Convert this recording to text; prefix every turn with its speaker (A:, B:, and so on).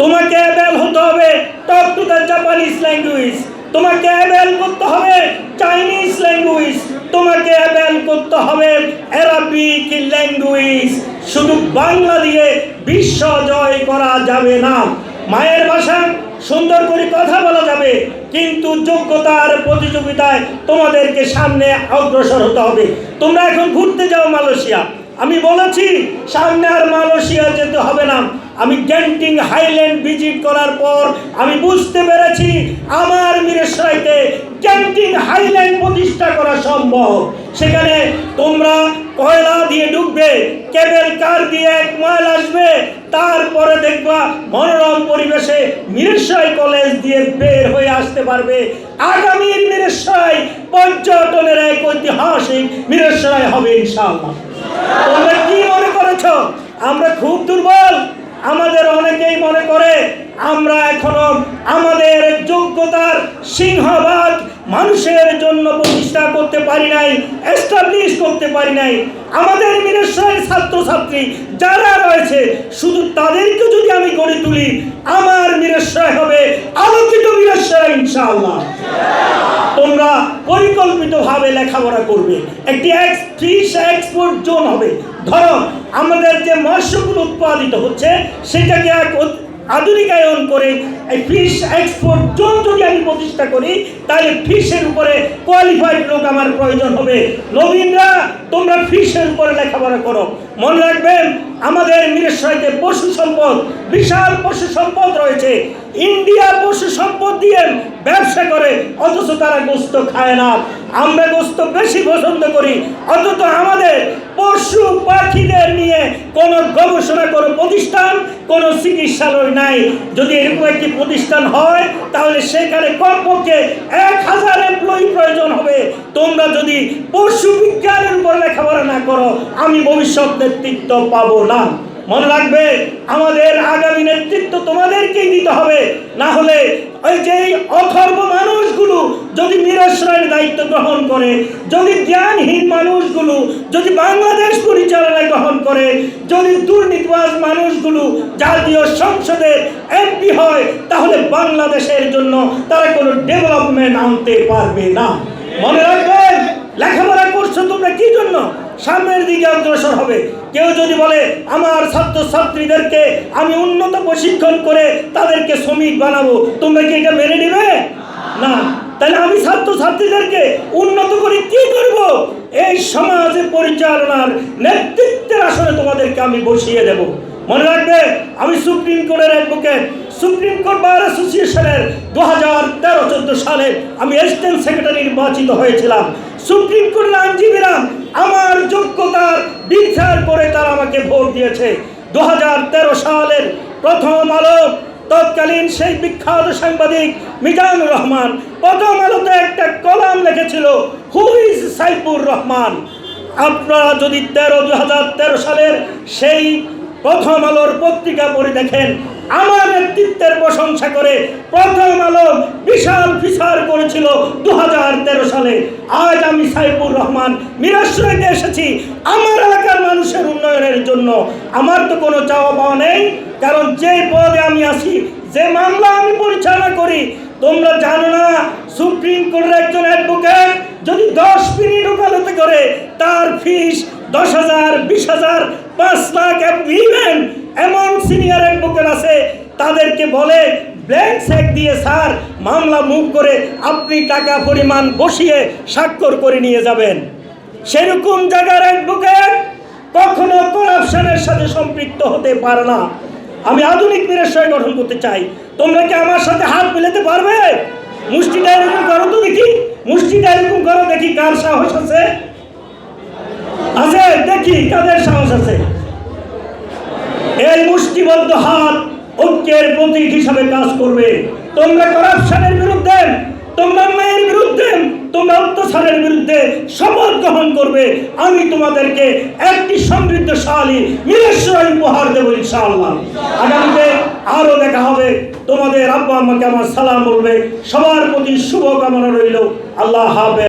A: তোমাকে অ্যাভেল হতে হবে talk to the Japanese language তোমাকে অ্যাভেল করতে হবে চাইনিজ ল্যাঙ্গুয়েজ তোমাকে অ্যাভেল করতে হবে অ্যারাবিক ল্যাঙ্গুয়েজ শুধু বাংলা দিয়ে বিশ্ব জয় করা যাবে না। মায়ের ভাষা সুন্দর করে কথা বলা যাবে, কিন্তু যোগ্যতার প্রতিযোগিতায় তোমাদেরকে সামনে অগ্রসর হতে হবে। তোমরা এখন ঘুরতে যাও মালয়েশিয়া। আমি বলেছি, সামনে আর মালয়েশিয়া যেতে হবে না। আমি গ্যান্টিং হাইল্যান্ড ভিজিট করার পর আমি বুঝতে পেরেছি আমার মিরেশরাইতে গ্যান্টিং হাইল্যান্ড প্রতিষ্ঠা করা সম্ভব। সেখানে তোমরা কয়লা দিয়ে ডুববে কেবল কার দিয়ে এক মাইল আসবে, তারপরে দেখবা মনোরম পরিবেশে মিরেশরাই কলেজ দিয়ে বের হয়ে আসতে পারবে। আগামী মিরেশরাই পর্যটনের এক ঐতিহাসিক মিরেশরাই হবে ইনশাআল্লাহ। তোমরা কি মনে করেছ? আমরা খুব দুর্বল। আমাদের অনেকেই মনে করে আমরা এখনও আমাদের যোগ্যতার সিংহভাগ মানুষের জন্য প্রতিষ্ঠা করতে পারি নাই এস্টাবলিশ করতে পারি নাই। আমাদের মিরেশ্বরের ছাত্রছাত্রী যারা রয়েছে, শুধু তাদেরকে যদি আমি গড়ে তুলি, আমার মিরেশ্বর হবে আলোকিত মিরেশ্বর ইনশাআল্লাহ। তোমরা পরিকল্পিতভাবে লেখাপড়া করবে। একটি ফিশ এক্সপোর্ট জোন হবে। ধরো, আমাদের যে মৎস্যগুলো উৎপাদিত হচ্ছে, সেটাকে এক আধুনিকায়ন করে এই ফিশ এক্সপোর্ট জোন যদি আমি প্রতিষ্ঠা করি, তাহলে ফিশের উপরে কোয়ালিফাইড লোক আমার প্রয়োজন হবে। নবীনরা, তোমরা ফিশের উপরে লেখাপড়া করো। মনে রাখবেন, আমাদের মিরেশ্বরীতে পশু সম্পদ, বিশাল পশু সম্পদ রয়েছে। ইন্ডিয়া পশু সম্পদ দিয়ে ব্যবসা করে, অথচ তারা গোস্ত খায় না। আমরা গোস্ত বেশি পছন্দ করি, অথচ আমাদের পশু পাখিদের নিয়ে কোনো গবেষণা কোনো প্রতিষ্ঠান কোনো চিকিৎসালয় নাই। যদি এরকম একটি প্রতিষ্ঠান হয়, তাহলে সেখানে কমপক্ষে এক হাজার এমপ্লয়ি প্রয়োজন হবে। তোমরা যদি পশু বিজ্ঞানের উপর লেখাপড়া না করো, আমি ভবিষ্যৎ নেতৃত্ব পাবো না। মনে রাখবে, আমাদের আগামী নেতৃত্ব তোমাদেরকেই দিতে হবে। না হলে ওই যে অথর্ব মানুষগুলো যদি নিরাশ্রয়ের দায়িত্ব গ্রহণ করে, যদি জ্ঞানহীন মানুষগুলো যদি বাংলাদেশ পরিচালনায় গ্রহণ করে যদি দুর্নীতিবাজ মানুষগুলো জাতীয় সংসদে এমপি হয়, তাহলে বাংলাদেশের জন্য তারা কোনো ডেভেলপমেন্ট আনতে পারবে না। মনে রাখবেন, লেখাপড়া করছ তোমরা কি জন্য? সামনের দিকে অগ্রসর হবে। কেউ যদি বলে, আমার ছাত্র ছাত্রীদেরকে আমি উন্নত প্রশিক্ষণ করে তাদেরকে শ্রমিক বানাবো তোমরা কি এটা মেনে নেবে? না। তাহলে আমি ছাত্র ছাত্রীদেরকে উন্নত করে কি করব? এই পরিচালনার নেতৃত্বের আসলে তোমাদেরকে আমি বসিয়ে দেব। মনে রাখবে, আমি সুপ্রিম কোর্টের অ্যাডভোকেট সুপ্রিম কোর্ট বার অ্যাসোসিয়েশনের দু হাজার তেরো চোদ্দ সালে আমি অ্যাসিস্ট্যান্ট সেক্রেটারি নির্বাচিত হয়েছিলাম। সুপ্রিম কোর্টের আইনজীবীরা আমার যোগ্যতার বিচার করে তারা আমাকে ভোট দিয়েছে। দু হাজার তেরো সালের প্রথম আলো, তৎকালীন সেই বিখ্যাত সাংবাদিক মিজানুর রহমান, প্রথম আলোতে একটা কলাম লিখেছিল হু ইজ সাইফুর রহমান আপনারা যদি তেরো দু হাজার তেরো সালের সেই প্রথম আলোর পত্রিকা পড়ে দেখেন, আমার নেতৃত্বের প্রশংসা করে প্রথম আলো বিশাল ফিসার করেছিল দু হাজার তেরো সালে। আজ আমি সাইফুর রহমান মিরাশ্রয়তে এসেছি আমার এলাকার মানুষের উন্নয়নের জন্য। আমার তো কোনো চাওয়া পাওয়া নেই, কারণ যে পদে আমি আছি, যে মামলা আমি পরিচালনা করি, তোমরা জানো না, সুপ্রিম কোর্টের একজন অ্যাডভোকেট যদি দশ মিনিট ওকালতি করে, তার ফিস দশ হাজার, বিশ হাজার, পাঁচ লাখ ইভেন এমন সিনিয়র অ্যাডভোকেট আছে, তাদেরকে বলে ব্ল্যাঙ্ক চেক দিয়ে স্যার, মামলা মুভ করে আপনি টাকা পরিমাণ বসিয়ে স্বাক্ষর করে নিয়ে যাবেন। সেরকম জায়গার অ্যাডভোকেট কখনো করাপশনের সাথে সম্পৃক্ত হতে পারে না। আমি আধুনিক নিরাশ্রয় গঠন করতে চাই। তোমরা কি আমার সাথে হাত মিলাতে পারবে? মুষ্টিটা এরকম করো তো দেখি মুষ্টিটা এরকম করো, দেখি কার সাহস আছে। আছে, দেখি কাদের সাহস আছে। এই মুষ্টিবদ্ধ হাত ঐক্যের প্রতীক হিসাবে কাজ করবে। তোমরা করাপশনের বিরুদ্ধে, তোমরা অন্যায়ের বিরুদ্ধে, তোমরা অত্যাচারের বিরুদ্ধে শপথ গ্রহণ করবে। আমি তোমাদেরকে একটি সমৃদ্ধশালী মিলেশ্বর উপহার দেবো ইনশাআল্লাহ। আগামীতে আরও দেখা হবে। তোমাদের আব্বা আমাকে আমার সালাম বলবে। সবার প্রতি শুভ কামনা রইল। আল্লাহ হাফেজ।